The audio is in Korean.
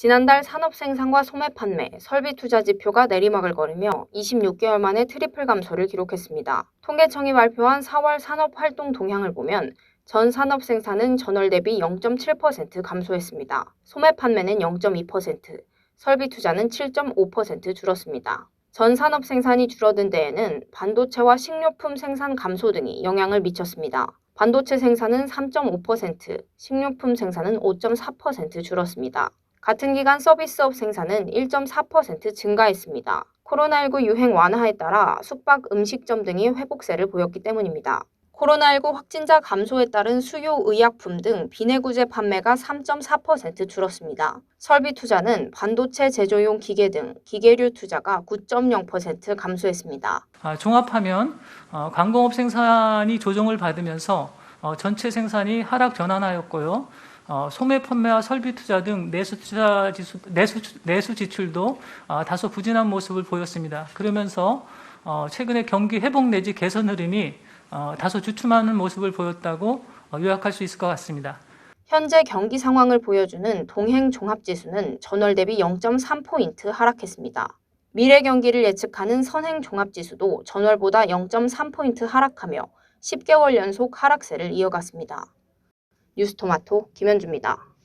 지난달 산업 생산과 소매 판매, 설비 투자 지표가 내리막을 걸으며 26개월 만에 트리플 감소를 기록했습니다. 통계청이 발표한 4월 산업 활동 동향을 보면 전 산업 생산은 전월 대비 0.7% 감소했습니다. 소매 판매는 0.2%, 설비 투자는 7.5% 줄었습니다. 전 산업 생산이 줄어든 데에는 반도체와 식료품 생산 감소 등이 영향을 미쳤습니다. 반도체 생산은 3.5%, 식료품 생산은 5.4% 줄었습니다. 같은 기간 서비스업 생산은 1.4% 증가했습니다. 코로나19 유행 완화에 따라 숙박 음식점 등이 회복세를 보였기 때문입니다. 코로나19 확진자 감소에 따른 수요 의약품 등 비내구제 판매가 3.4% 줄었습니다. 설비 투자는 반도체 제조용 기계 등 기계류 투자가 9.0% 감소했습니다. 아, 종합하면 어, 광공업 생산이 조정을 받으면서 어, 전체 생산이 하락 전환하였고요. 어, 소매 판매와 설비 투자 등 내수 투자 지수, 내수, 내수 지출도 아, 다소 부진한 모습을 보였습니다. 그러면서 어, 최근에 경기 회복 내지 개선 흐름이 어, 다소 주춤하는 모습을 보였다고 어, 요약할 수 있을 것 같습니다. 현재 경기 상황을 보여주는 동행 종합지수는 전월 대비 0.3포인트 하락했습니다. 미래 경기를 예측하는 선행 종합지수도 전월보다 0.3포인트 하락하며 10개월 연속 하락세를 이어갔습니다. 뉴스토마토 김현주입니다.